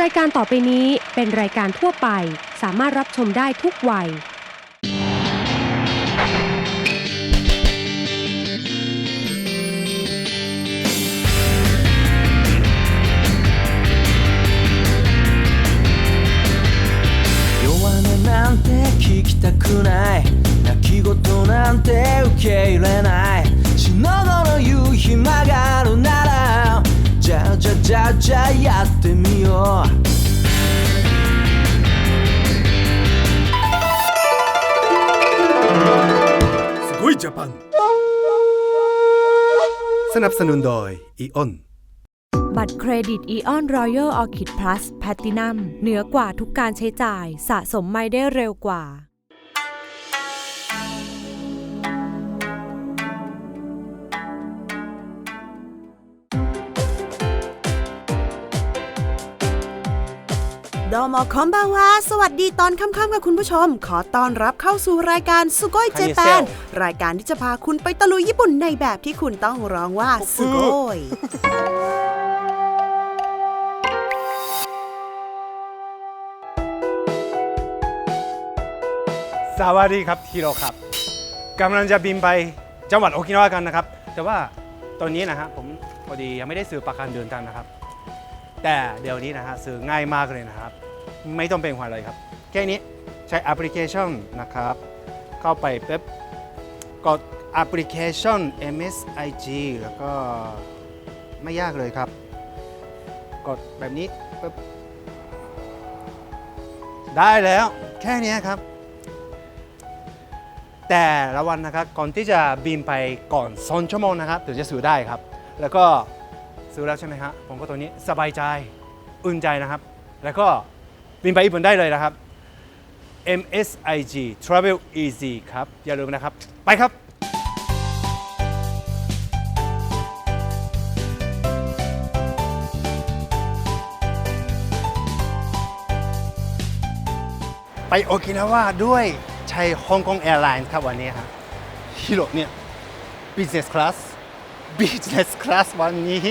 รายการต่อไปนี้เป็นรายการทั่วไป สามารถรับชมได้ทุกวัย 弱音なんて聞きたくない泣き言なんて受け入れない死ぬ後の夕日曲がるならじゃあじゃあじゃあじゃあやってみよう ยเจแปนสนับสนุนโดยอีออนบัตรเครดิต Eon Royal Orchid Plus Platinum เหนือกว่าทุกการใช้จ่ายสะสมไม่ได้เร็วกว่า ดโมคอมบาวาสวัสดีตอนค่ำๆกับคุณผู้ชม ขอต้อนรับเข้าสู่รายการสุโกยเจแปนรายการที่จะพาคุณไปตะลุยญี่ปุ่นในแบบที่คุณต้องร้องว่าสุโกยสวัสดีครับทีโรครับกำลังจะบินไปจังหวัดโอกินาวากันนะครับ แต่ว่าตอนนี้นะฮะผมพอดียังไม่ได้ซื้อประกันเดินทางนะครับ แต่เดี๋ยวนี้นะฮะซื้อง่ายมากเลยนะครับ ไม่ต้องเป็นห่วงเลยครับ แค่นี้ใช้แอปพลิเคชันนะครับ เข้าไปปุ๊บกดแอปพลิเคชัน MSIG แล้วก็ไม่ยากเลยครับ กดแบบนี้ปุ๊บได้แล้วแค่นี้ครับ แต่ละวันนะครับก่อนที่จะบินไปก่อนสองชั่วโมงนะครับถึงจะซื้อได้ครับ แล้วก็ ซื้อแล้วใช่ไหมฮะผมก็ตัวนี้สบายใจอุ่นใจนะครับ แล้วก็บินไปญี่ปุ่นได้เลยนะครับ MSIG Travel Easy ครับ อย่าลืมนะครับ ไปครับไปโอกินาว่าด้วยใช้ฮ่องกงแอร์ไลน์ครับวันนี้ครับฮิโรเนี่ย business class business class วันนี้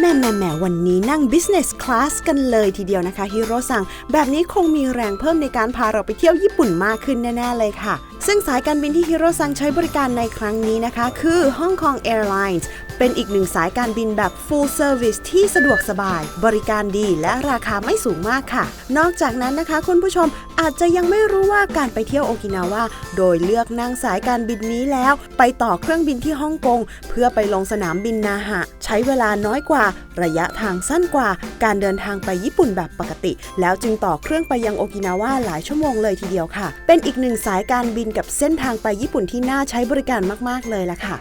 แม่แม่แม่วันนี้นั่ง business class กันเลยทีเดียวนะคะฮิโรซัง แบบนี้คงมีแรงเพิ่มในการพาเราไปเที่ยวญี่ปุ่นมากขึ้นแน่ ๆ เลยค่ะ ซึ่งสายการบินที่ฮิโรซังใช้บริการในครั้งนี้นะคะ คือ Hong Kong Airlines เป็นอีกหนึ่งสายการบินแบบ full service ที่สะดวกสบาย บริการดีและราคาไม่สูงมากค่ะ นอกจากนั้นนะคะ คุณผู้ชมอาจจะยังไม่รู้ว่าการไปเที่ยวโอกินาวาโดยเลือกนั่งสายการบินนี้แล้ว ไปต่อเครื่องบินที่ฮ่องกง เพื่อไปลงสนามบินนาหะ ใช้เวลาน้อยกว่า ระยะทางสั้นกว่า การเดินทางไปญี่ปุ่นแบบปกติ แล้วจึงต่อเครื่องไปยังโอกินาวาหลายชั่วโมงเลยทีเดียวค่ะ เป็นอีกหนึ่งสายการบินกับเส้นทางไปญี่ปุ่นที่น่าใช้บริการมาก ๆ เลยล่ะค่ะ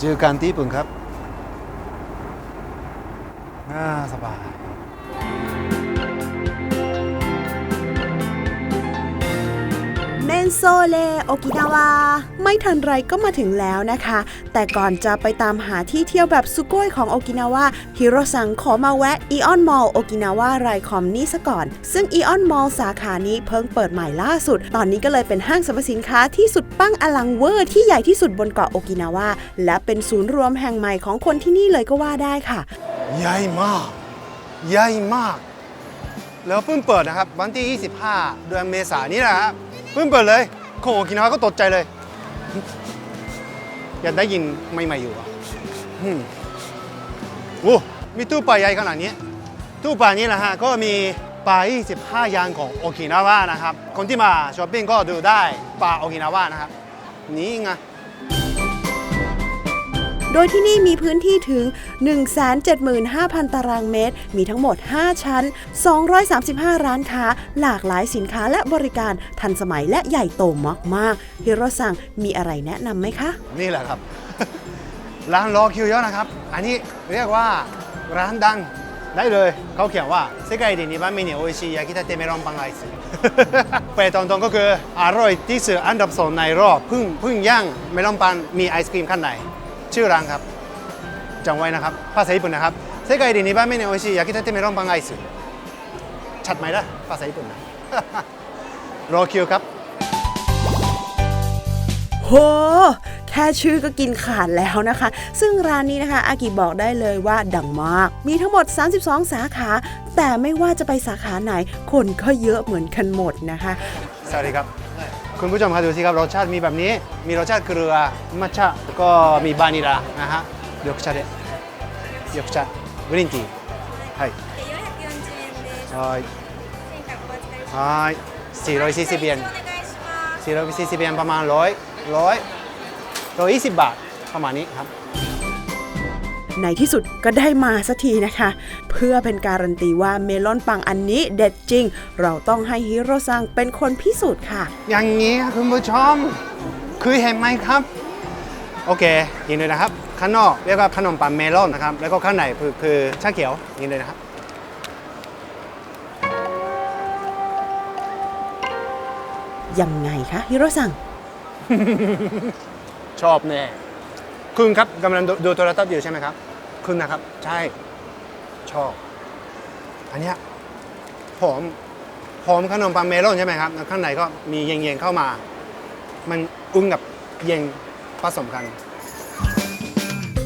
เจอกันที่ญี่ปุ่นครับน่าสบาย เมนโซเลโอกินาวาไม่ทันไรก็มาถึงแล้วนะคะ แต่ก่อนจะไปตามหาที่เที่ยวแบบสุโกยของโอกินาวาฮิโรซังขอมาแวะอีออนมอลโอกินาวาไรคอมนี่ซะก่อน ซึ่งอีออนมอลสาขานี้เพิ่งเปิดใหม่ล่าสุด ตอนนี้ก็เลยเป็นห้างสรรพสินค้าที่สุดปังอลังเวอร์ที่ใหญ่ที่สุดบนเกาะโอกินาวาและเป็นศูนย์รวมแห่งใหม่ของคนที่นี่เลยก็ว่าได้ค่ะ ใหญ่มาก ใหญ่มาก แล้วเพิ่งเปิดนะครับ วันที่ 25 เดือนเมษายนนี้แหละครับ พิ่งเปิดเลยคนโอกินาวาก็ตกใจเลยยังได้ยินใหม่ๆอยู่อะอืมโอ้มีตู้ปลาใหญ่ขนาดนี้ ตู้ปลานี้นะฮะ ก็มีปลา25อย่างของโอกินาวานะครับ คนที่มาช้อปปิ้งก็ดูได้ปลาโอกินาวานะครับ นี่ไง โดยที่นี่มีพื้นที่ถึง 175,000 ตารางเมตร มีทั้งหมด 5 ชั้น 235 ร้านค้า หลากหลายสินค้าและบริการทันสมัยและใหญ่โตมากๆฮิโรซังมีอะไรแนะนำไหมคะ นี่แหละครับ ร้านรอคิวเยอะนะครับ อันนี้เรียกว่าร้านดังได้เลย เขาเขียนว่า世界で2番目に美味しい焼きたてメロンパンアイス แปลตรงๆก็คืออร่อยที่สุดอันดับสองในรอบเพึ่งเพึ่งย่างเมลอนปันมีไอศครีมข้างใน ชื่อร้านครับจำไว้นะครับ ภาษาญี่ปุ่นนะครับ世界で2番目に美味しい焼きたてメロンパンアイスชัดไหมล่ะภาษาญี่ปุ่นนะ รอคิวครับ โห แค่ชื่อก็กินขาดแล้วนะคะ ซึ่งร้านนี้นะคะอากิบอกได้เลยว่าดังมาก มีทั้งหมด 32 สาขา แต่ไม่ว่าจะไปสาขาไหน คนก็เยอะเหมือนกันหมดนะคะ สวัสดีครับ คุณผู้ชมครับดูสิครับรสชาติมีแบบนี้ มีรสชาติเกลือมัทฉะแล้วก็มีบานิลานะฮะ緑茶で緑茶グリーンティーはい440円です。はい1100お預かりします。はい440円お願いします。 440円ประมาณ100 100 120บาทประมาณนี้ครับ ในที่สุดก็ได้มาสักทีนะคะ เพื่อเป็นการันตีว่าเมลอนปังอันนี้เด็ดจริง เราต้องให้ฮิโรซังเป็นคนพิสูจน์ค่ะ อย่างนี้ครับคุณผู้ชมคือเห็นไหมครับ โอเคกินเลยนะครับ ข้างนอกเรียกว่าขนมปังเมลอนนะครับ แล้วก็ข้างในคือคือชาเขียวกินเลยนะครับยังไงคะฮิโรซัง ชอบแน่ คุณครับกำลังดูดูโทรทัศน์อยู่ใช่ไหมครับ ครึ่งนะครับ ใช่ ชอบ อันนี้หอมหอมขนมปังเมลอนใช่ไหมครับข้างในก็มีเย็นๆเข้ามา มันอุ่นกับเย็นผสมกัน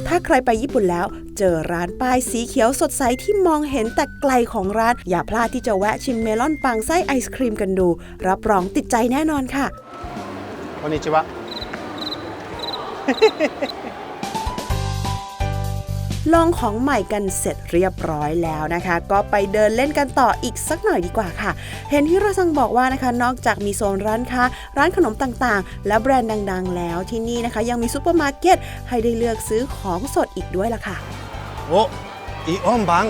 ถ้าใครไปญี่ปุ่นแล้ว เจอร้านป้ายสีเขียวสดใสที่มองเห็นแต่ไกลของร้าน อย่าพลาดที่จะแวะชิมเมลอนปังไส้ไอศครีมกันดู รับรองติดใจแน่นอนค่ะวันนี้ชิวะ ลองของใหม่กันเสร็จเรียบร้อยแล้วนะคะ ก็ไปเดินเล่นกันต่ออีกสักหน่อยดีกว่าค่ะ เห็นที่เราซังบอกว่านะคะ นอกจากมีโซนร้านค้า ร้านขนมต่างๆ และแบรนด์ดัง ๆ แล้วที่นี่นะคะ ยังมีซูเปอร์มาร์เก็ตให้ได้เลือกซื้อของสดอีกด้วยล่ะค่ะ โอ้อีออนบัง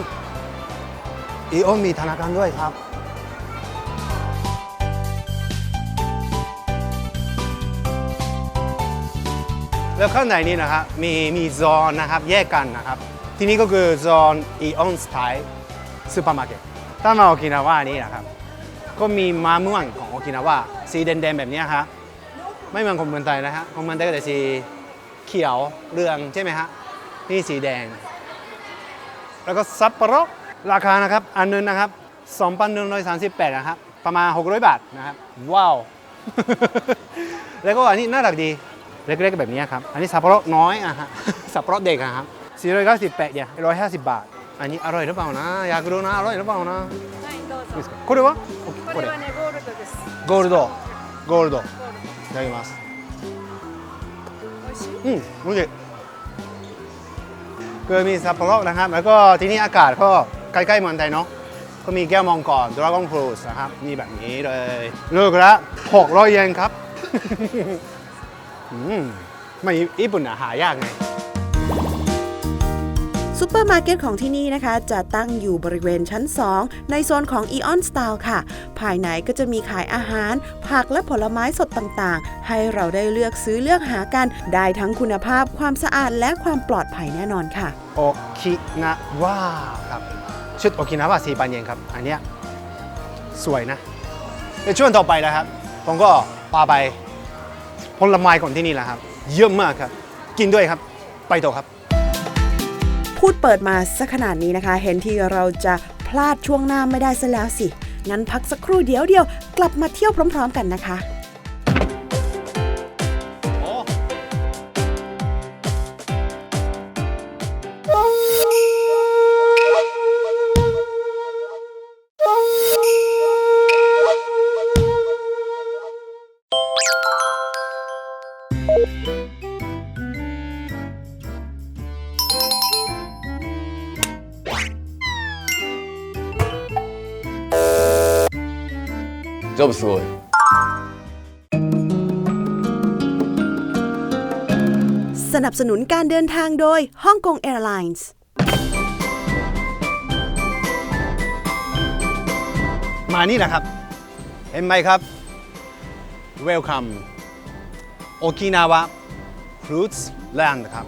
อีออนมีธนาคารด้วยครับ แล้วข้างในนี้นะครับมีมีโซนนะครับแยกกันนะครับ ที่นี่ก็คือโซนอีออนสไตล์ซูเปอร์มาร์เก็ตถ้ามาโอกินาวานี่นะครับ ก็มีมะม่วงของโอกินาวาสีแดงๆแบบนี้ครับไม่เหมือนของเมืองไทยนะฮะของเมืองไทยก็จะสีเขียวเรืองใช่ไหมฮะนี่สีแดง แล้วก็ซัปโปโรราคานะครับอันนึงนะครับ2,138นะครับประมาณ 600 บาทนะครับ ว้าว แล้วก็อันนี้น่ารักดี เล็กๆแบบนี้ครับ อันนี้ซัปโปโรน้อยอะฮะซัปโปโรเด็กอะครับ 498เนี่ย150 บาท อันนี้อร่อยหรือเปล่านะ อยากรู้นะ อร่อยหรือเปล่านะ はい、どうぞ。いいですかこれはこれはね、ゴールドです。ゴールドゴールドいただきます美味しい。อืมโอเคคือมีซัปโปโรนะครับ แล้วก็ที่นี่อากาศก็ใกล้ๆเมืองไทยเนาะ ก็มีแก้วมังกรดราก้อนฟรูสนะครับ มีแบบนี้เลยเลิกละ600เยนครับ อืมไม่ญี่ปุ่นอะหายากไง ซูเปอร์มาร์เก็ตของที่นี่นะคะ จะตั้งอยู่บริเวณชั้น 2 ในโซนของ Eon Style ค่ะ ภายในก็จะมีขายอาหาร ผักและผลไม้สดต่างๆ ให้เราได้เลือกซื้อเลือกหากัน ได้ทั้งคุณภาพความสะอาดและความปลอดภัยแน่นอนค่ะ โอกินาวาครับ ชุดโอกินาวาสี่พันเยนครับ อันเนี้ยสวยนะในช่วงต่อไปนะครับ ผมก็พาไปผลไม้ของที่นี่แหละครับ เยอะมากครับ กินด้วยครับ ไปต่อครับ พูดเปิดมาสักขนาดนี้นะคะ เห็นที่เราจะพลาดช่วงหน้าไม่ได้ซะแล้วสิ งั้นพักสักครู่เดียวเดียว กลับมาเที่ยวพร้อม ๆ กันนะคะ Let's สนับสนุนการเดินทางโดยฮ่องกงแอร์ไลน์ มานี่นะครับ เห็นไหมครับ Welcome โอกินาวะ Fruits Land ครับ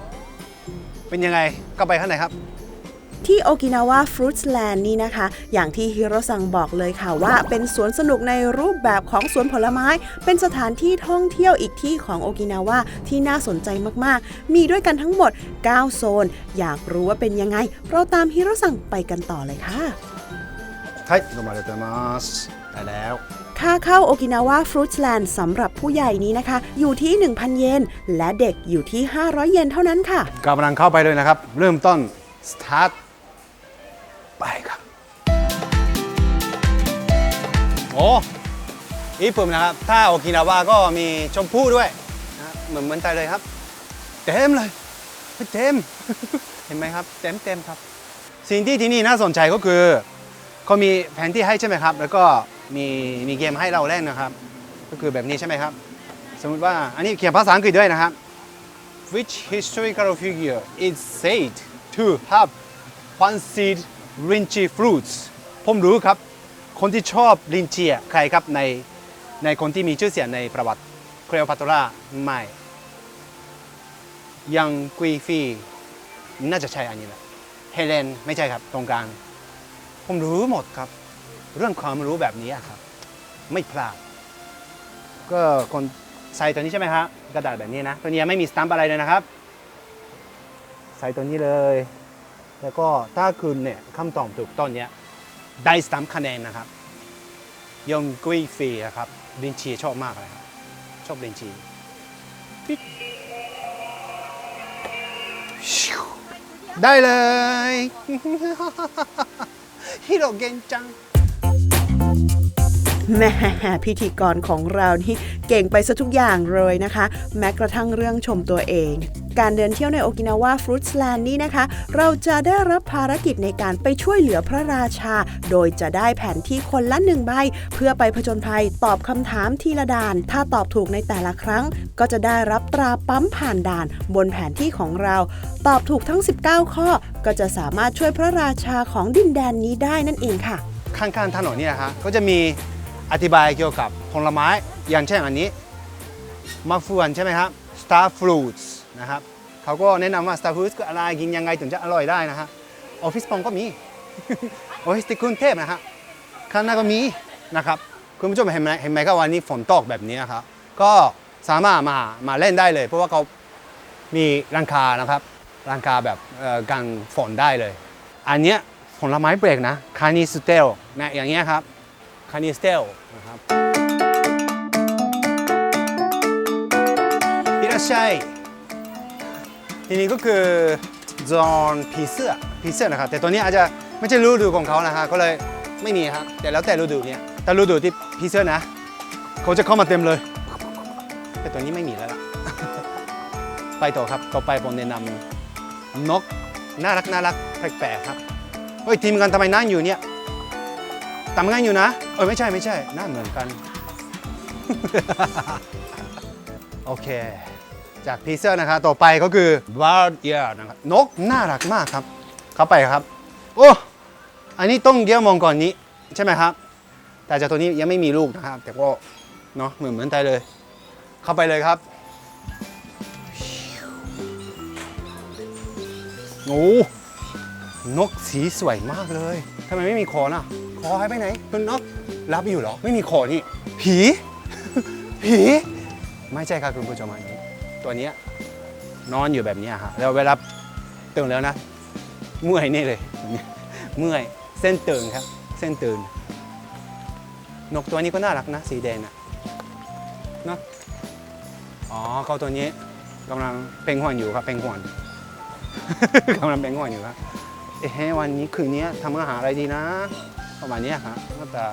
เป็นยังไงก็ไปข้างในครับ ที่โอกินาวาฟรุตแลนด์นี่นะคะ อย่างที่ฮิโรซังบอกเลยค่ะว่าเป็นสวนสนุกในรูปแบบของสวนผลไม้ เป็นสถานที่ท่องเที่ยวอีกที่ของโอกินาวาที่น่าสนใจมากๆ มีด้วยกันทั้งหมด 9 โซน อยากรู้ว่าเป็นยังไง เราตามฮิโรซังไปกันต่อเลยค่ะไทยโดมาเรตมาสได้แล้วค่าเข้าโอกินาวาฟรุตแลนด์สำหรับผู้ใหญ่นี้นะคะ อยู่ที่ 1,000 เยน และเด็กอยู่ที่ 500 เยนเท่านั้นค่ะกำลังเข้าไปเลยนะครับ เริ่มต้น start ไปครับ โอ้ญี่ปุ่นนะครับ ถ้าโอกินาวาก็มีชมพู่ด้วยนะเหมือนเหมือนไทยเลยครับ เต็มเลยเต็ม เห็นไหมครับ เต็มเต็มครับ สิ่งที่ที่นี่น่าสนใจก็คือเขามีแผนที่ให้ใช่ไหมครับ แล้วก็มีมีเกมให้เราเล่นนะครับ ก็คือแบบนี้ใช่ไหมครับ สมมุติว่าอันนี้เขียนภาษาอังกฤษด้วยนะครับ Which historical figure is said to have fancied lychee fruits ผมรู้ครับ คนที่ชอบลินจีใครครับในในคนที่มีชื่อเสียงในประวัติเคล o พัตราไม่ยังกุยฟีน่าจะใช่อันนี้แหละเฮเลนไม่ใช่ครับตรงกลางผมรู้หมดครับ เรื่องความรู้แบบนี้อะครับ ไม่พลาดก็คนใส่ตัวนี้ใช่ไหมครับกระดาษแบบนี้นะ ตัวนี้ไม่มีสตัมป์อะไรเลยนะครับ ใส่ตัวนี้เลย แล้วก็ถ้าคุณเนี่ยคำตอบถูกต้นเนี้ยได้สตัมคะแนนนะครับยงกุยฟรีอะครับลินชีชอบมากเลยครับชอบลินชีปิ๊กได้เลยฮิโรเกนจังแม่พิธีกรของเรานี่เก่งไปซะทุกอย่างเลยนะคะ แม้กระทั่งเรื่องชมตัวเอง การเดินเที่ยวในโอกินาวาฟรุตส์แลนด์นี้นะคะ เราจะได้รับภารกิจในการไปช่วยเหลือพระราชา โดยจะได้แผนที่คนละหนึ่งใบ เพื่อไปผจญภัยตอบคำถามทีละด่าน ถ้าตอบถูกในแต่ละครั้ง ก็จะได้รับตราปั๊มผ่านด่าน บนแผนที่ของเรา ตอบถูกทั้ง 19 ข้อ ก็จะสามารถช่วยพระราชาของดินแดนนี้ได้นั่นเองค่ะ ข้างๆถนนเนี่ยฮะก็จะมีอธิบายเกี่ยวกับผลไม้อย่างเช่นอันนี้มะฟืนใช่ไหมครับ star fruits นะครับเขาก็แนะนำว่า star fruits คืออะไรกินยังไงถึงจะอร่อยได้นะฮะออฟฟิศปองก็มี ออฟฟิศที่กรุงเทพนะฮะข้างหน้าก็มีนะครับคุณผู้ชมเห็นไหมเห็นไหมครับวันนี้ฝนตกแบบนี้นะครับก็สามารถมามาเล่นได้เลย เพราะว่าเขามีร้านค้านะครับร้านค้าแบบเอ่อกันฝนได้เลย อันเนี้ยผลไม้เบรกนะคานิสเตลนะอย่างเงี้ยครับคานิสเตลนะครับいらっしゃい ทีนี้ก็คือจอนผีเสื้อผีเสื้อนะครับ แต่ตัวนี้อาจจะไม่ใช่ฤดูของเขานะฮะก็เลยไม่มีครับแต่แล้วแต่ฤดูเนี่ยแต่ฤดูที่ผีเสื้อนะเขาจะเข้ามาเต็มเลย แต่ตัวนี้ไม่มีแล้วล่ะไปต่อครับต่อไปผมแนะนำนกน่ารักน่ารักแปลกๆครับเฮ้ยทีมกันทำไมนั่งอยู่เนี่ยทำงานอยู่นะเออไม่ใช่ไม่ใช่หน้าเหมือนกัน โอเค จากพีเซอร์นะครับต่อไปก็คือบาร์เอียนะครับนกน่ารักมากครับ เข้าไปครับ โอ้อันนี้ต้องเยี่ยมมองก่อนนี้ใช่ไหมครับ แต่เจากตัวนี้ยังไม่มีลูกนะครับ แต่ก็เนาะเหมือนเหมือนไทยเลย เข้าไปเลยครับโอ้นกสีสวยมากเลยทำไมไม่มีคอน่ะ คอหายไปไหนคุณนกรับอยู่เหรอ ไม่มีคอนี่ ผี ผี ไม่ใช่ครับคุณผู้ชมอันนี้ ตัวเนี้ยนอนอยู่แบบนี้ฮะแล้วเวลาตื่นแล้วนะ เมื่อยนี่เลยเมื่อยเส้นตื่นครับ เส้นตื่นนกตัวนี้ก็น่ารักนะ สีแดงนะเนาะอ๋อเขาตัวนี้กำลังเพ่งหวนอยู่ครับเพ่งหวนกำลังเพ่งหวนอยู่ครับเอ๊ะวันนี้คืนนี้ทำอาหารอะไรดีนะประมาณนี้ครับหน้าตา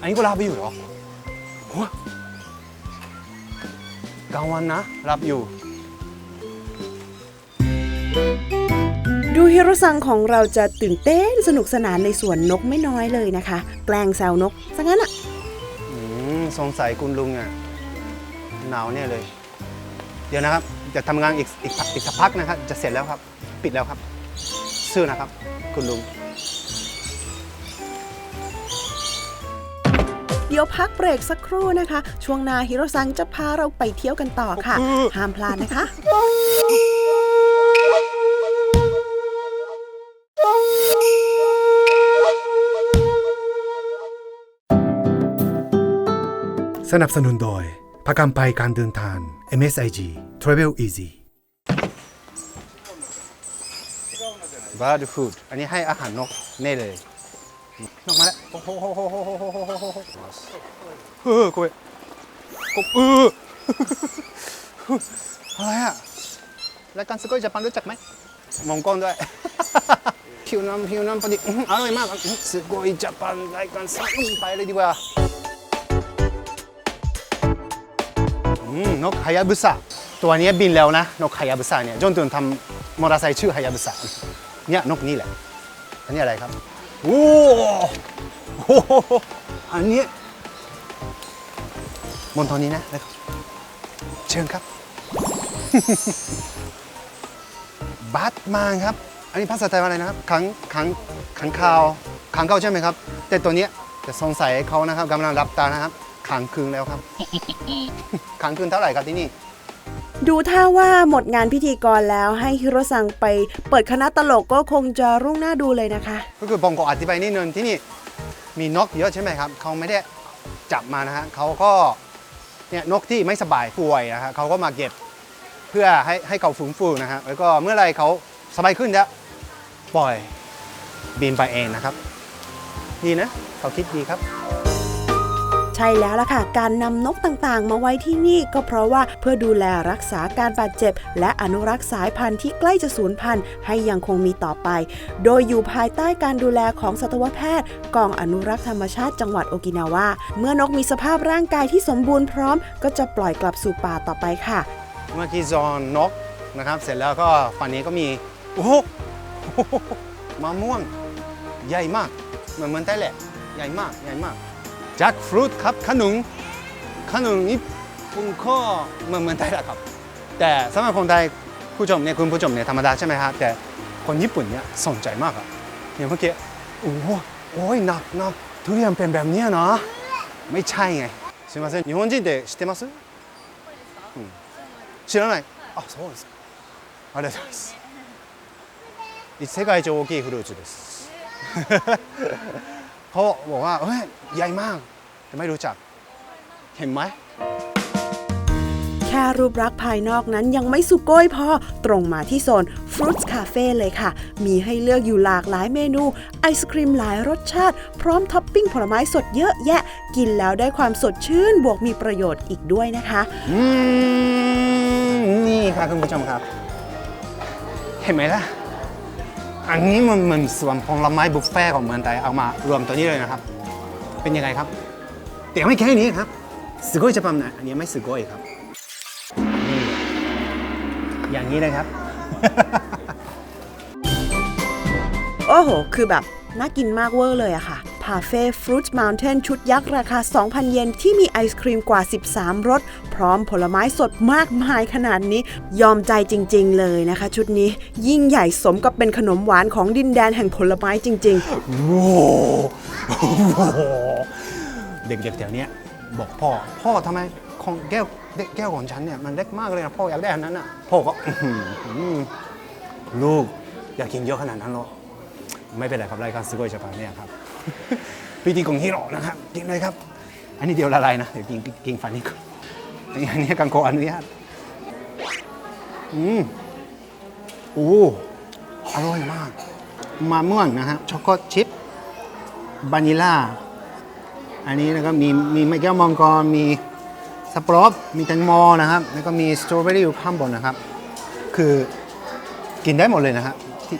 อันนี้ก็รับอยู่เหรอ กลางวันนะ รับอยู่ ดูฮิโรซังของเราจะตื่นเต้นสนุกสนานในสวนนกไม่น้อยเลยนะคะ แกล้งแซวนกซะงั้นอะอืมสงสัยคุณลุงอะหนาวเนี่ยเลย เดี๋ยวนะครับ จะทำงานอีกอีกอีกสักพักนะครับ จะเสร็จแล้วครับ ปิดแล้วครับ ซื่อนะครับ คุณลุง ดี๋ยวพักเบรกสักครู่นะคะ ช่วงหน้าฮิโรซังจะพาเราไปเที่ยวกันต่อค่ะ ห้ามพลาดนะคะสนับสนุนโดยประกันภัยการเดินทาง MSIG Travel Easy Bird Food อันนี้ให้อาหารนกเน่เลย นอกมาแล้วโอ้โหโหโหโหโหโหโหโหโหเออกูกบเอออะไรอะรายการสกอยจะปันรู้จักไหมมองกล้องด้วยผิวน้ำผิวน้ำพอดีอื้ออร่อยมากสกอยจะปันรายการสกอยไปเลยดีกว่าอืมนกฮายาบุสะตัวนี้บินแล้วนะ นกฮายาบุสะเนี่ยจนตุนทำมอเตอร์ไซค์ชื่อฮายาบุสะเนี่ยนกนี่แหละอันนี้อะไรครับ โอ้โหอันนี้บนตอนนี้นะแล้วเชิญครับ บัตมานครับ อันนี้ภาษาไทยว่าอะไรนะครับขังขังขังข่าวขังข่าวใช่ไหมครับ แต่ตัวนี้จะสงสัยเขานะครับกำลังรับตานะครับขังคืนแล้วครับขังคืนเท่าไหร่ครับที่นี่ ดูท่าว่าหมดงานพิธีกรแล้วให้ฮิโรซังไปเปิดคณะตลกก็คงจะรุ่งหน้าดูเลยนะคะ ก็คือผมก็อธิบายนิดนึงที่นี่มีนกเยอะใช่ไหมครับเขาไม่ได้จับมานะฮะเขาก็เนี่ยนกที่ไม่สบายป่วยนะฮะเขาก็มาเก็บเพื่อให้ให้เขาฟื้นฟูนะฮะแล้วก็เมื่อไรเขาสบายขึ้นแล้วปล่อยบินไปเองนะครับ ดีนะเขาคิดดีครับ ใช่แล้วล่ะค่ะ การนำนกต่างๆ มาไว้ที่นี่ก็เพราะว่าเพื่อดูแลรักษาการบาดเจ็บ และอนุรักษ์สายพันธุ์ที่ใกล้จะสูญพันธุ์ให้ยังคงมีต่อไป โดยอยู่ภายใต้การดูแลของสัตวแพทย์กองอนุรักษ์ธรรมชาติจังหวัดโอกินาวา เมื่อนกมีสภาพร่างกายที่สมบูรณ์พร้อม ก็จะปล่อยกลับสู่ป่าต่อไปค่ะ เมื่อกี้จอนนกนะครับ เสร็จแล้วก็ฝั่งนี้ก็มีโอ้โหมะม่วงใหญ่มาก เหมือนเมืองไทยแหละ ใหญ่มากใหญ่มาก แจ็คฟรุตครับขนุนขนุนนี่ปุ่นก็เหมือนเมืองไทยแหละครับ แต่สำหรับคนไทยผู้ชมเนี่ยคุณผู้ชมเนี่ยธรรมดาใช่ไหมครับแต่คนญี่ปุ่นเนี่ยสนใจมากอะเนี่ยเมื่อกี้โอ้โหโอ้ยหนักหนักทุเรียนเป็นแบบเนี้ยเนาะไม่ใช่ไงすみません日本人って知ってます知らないあそうですかありがとうございます世界一大きいフルーツです เขาบอกว่าเฮ้ยใหญ่มาก แต่ไม่รู้จัก เห็นไหม แค่รูปลักษณ์ภายนอกนั้นยังไม่สุโก้ยพอ ตรงมาที่โซน Fruits Cafe เลยค่ะ มีให้เลือกอยู่หลากหลายเมนู ไอศครีมหลายรสชาติ พร้อมท็อปปิ้งผลไม้สดเยอะแยะ กินแล้วได้ความสดชื่น บวกมีประโยชน์อีกด้วยนะคะอืมนี่ครับคุณผู้ชมครับ เห็นไหมล่ะ อันนี้มันเหมือนส่วนผลไม้บุฟเฟ่ต์ของเมืองไทยเอามารวมตัวนี้เลยนะครับ เป็นยังไงครับ แต่ไม่แค่นี้ครับสโอยจะปั๊มนะอันนี้ไม่สโอยครับนี่อย่างนี้นะครับ โอ้โห คือแบบน่ากินมากเวอร์เลยอะค่ะพาเฟ่ฟรุตม o u เทนชุดยักษ์ราคา 2,000 เยน ที่มีไอศครีมกว่า 13 รส พร้อมผลไม้สดมากมายขนาดนี้ ยอมใจจริง ๆ เลยนะคะ ชุดนี้ยิ่งใหญ่สมกับเป็นขนมหวานของดินแดนแห่งผลไม้จริงๆโอ้โห เด็กๆแถวเนี้ยบอกพ่อ พ่อทำไมของแก้วแก้วของฉันเนี่ยมันเล็กมากเลยนะพ่ออยากได้อันนั้นอะพ่อก็ลูกอยากกินเยอะขนาดนั้นหรอไม่เป็นไรครับรายการสกอยจะพาเนี่ยครับพิธีกงฮิโร่นะครับกินเลยครับ อันนี้เดียวละลายนะเดี๋ยวกินกินฟันนี้ก่อนอันนี้กังโกอนุญาตอืมโอ้อร่อยมากมะม่วงนะฮะช็อกโกชิพวานิลลา อันนี้นะครับมีมีไมแก้วมังกรมีสปรอตมีแตงโมนะครับ แล้วก็มีสตรอเบอรี่อยู่ข้างบนนะครับ คือกินได้หมดเลยนะฮะที่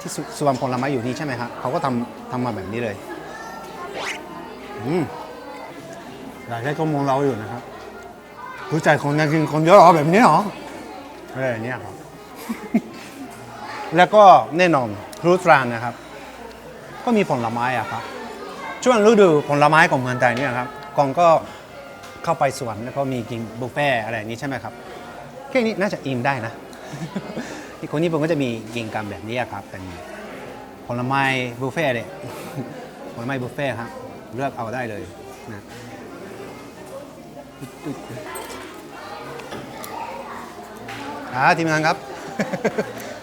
ที่สสวนผลไม้อยู่นี่ใช่ไหมครับเขาก็ทำทำมาแบบนี้เลยอืมหลายท่ก็มองเราอยู่นะครับรู้ใจคนอยากกินคนเยอะหรอแบบนี้หรออะไรอย่างเนี้ยครับ แล้วก็แน่นอนรุตรานนะครับ ก็มีผลไม้อะครับ ช่วงฤดูผลไม้ของเมืองไทยเนี่ยครับกองก็เข้าไปสวนแล้วก็มีกินบุฟเฟ่อะไรอย่างนี้ใช่ไหมครับแค่นี้น่าจะอิ่มได้นะ ที่คนญี่ปุ่นก็จะมีกินกันแบบนี้ครับเป็นผลไม้บุฟเฟ่เลยผลไม้บุฟเฟ่ครับเลือกเอาได้เลยนะอ่าทีมงานครับ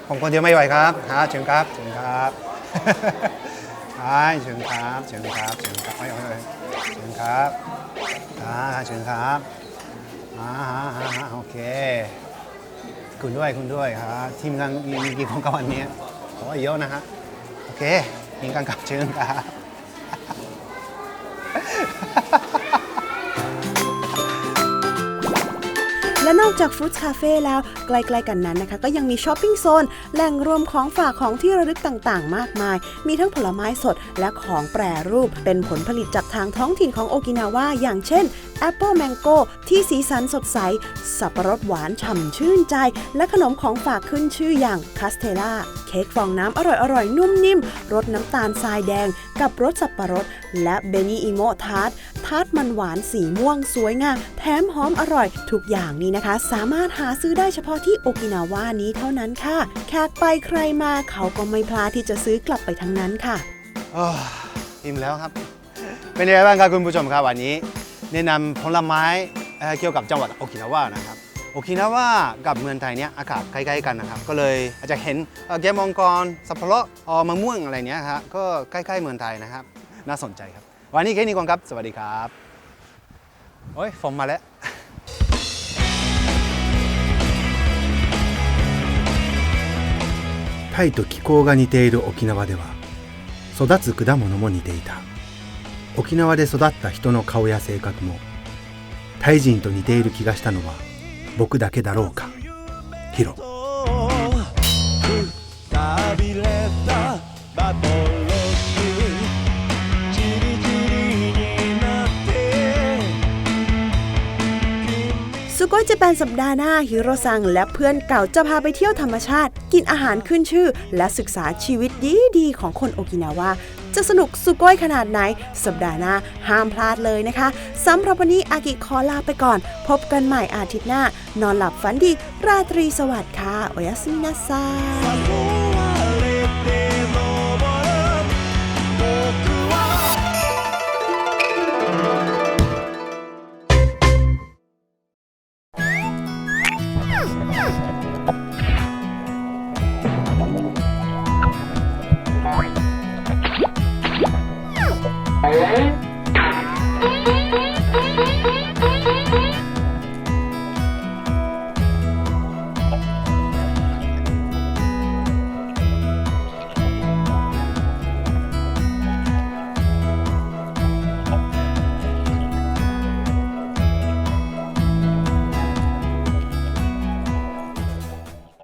ผมคนเดียวไม่ไหวครับหาเชิญครับเชิญครับ ใช่เชิญครับเชิญครับเชิญครับเอ้ยเอ้ยเอ้ยเชิญครับอ่าเชิญครับอ่าฮะฮะฮะโอเคคุณด้วยคุณด้วยครับทีมงานมีกี่คนกับวันนี้ขอเยอะนะฮะโอเคกินกันกับเชิญครับ และนอกจากฟรุตคาเฟ่แล้วใกล้ๆกันนั้นนะคะ ก็ยังมีช้อปปิ้งโซน แหล่งรวมของฝากของที่ระลึกต่างๆ มากมาย มีทั้งผลไม้สดและของแปรรูปเป็นผลผลิตจาก ทางท้องถิ่นของโอกินาวาอย่างเช่นแอปเปิลแมงโก้ที่สีสันสดใส สับปะรดหวานฉ่ำชื่นใจ และขนมของฝากขึ้นชื่ออย่างคาสเทล่า เค้กฟองน้ำอร่อยๆ นุ่มนิ่มรสน้ำตาลทรายแดง กับรสสับปะรด และเบนิอิโมทาร์ตทาร์ตมันหวานสีม่วงสวยงามแถมหอมอร่อย ทุกอย่างนี้นะคะ สามารถหาซื้อได้เฉพาะที่โอกินาวานี้เท่านั้นค่ะแขกไปใครมาเขาก็ไม่พลาดที่จะซื้อกลับไปทั้งนั้นค่ะอ้าวอิ่มแล้วครับ เป็นยังไงบ้างครับคุณผู้ชมครับวันนี้ แนะนำผลไม้เกี่ยวกับจังหวัดโอกินาวานะครับโอกินาวากับเมืองไทยเนี้ยอากาศใกล้ๆกันนะครับก็เลยอาจจะเห็นอ่อแก้วมองกรสับปะรดมะม่วงอะไรเนี้ยครับก็ใกล้ๆเมืองไทยนะครับ น่าสนใจครับ วันนี้แค่นี้ก่อนครับ สวัสดีครับโอ้ยฝนมาแล้วタイと気候が似ている沖縄では育つ果物も似ていた沖縄で育った人の顔や性格もタイ人と似ている気がしたのは僕だけだろうかヒロくたびれた幻じりじりになってสุโกยเจแปนสัปดาห์หน้าฮิโรซังและเพื่อนเก่าจะพาไปเที่ยวธรรมชาติ กินอาหารขึ้นชื่อ และศึกษาชีวิตดีๆ ของคนโอกินาวา จะสนุกสุก้อยขนาดไหน สัปดาห์หน้าห้ามพลาดเลยนะคะสำหรับวันนี้อากิขอลาไปก่อน พบกันใหม่อาทิตย์หน้า นอนหลับฝันดี ราตรีสวัสดิ์ค่ะโอยาสมินาซา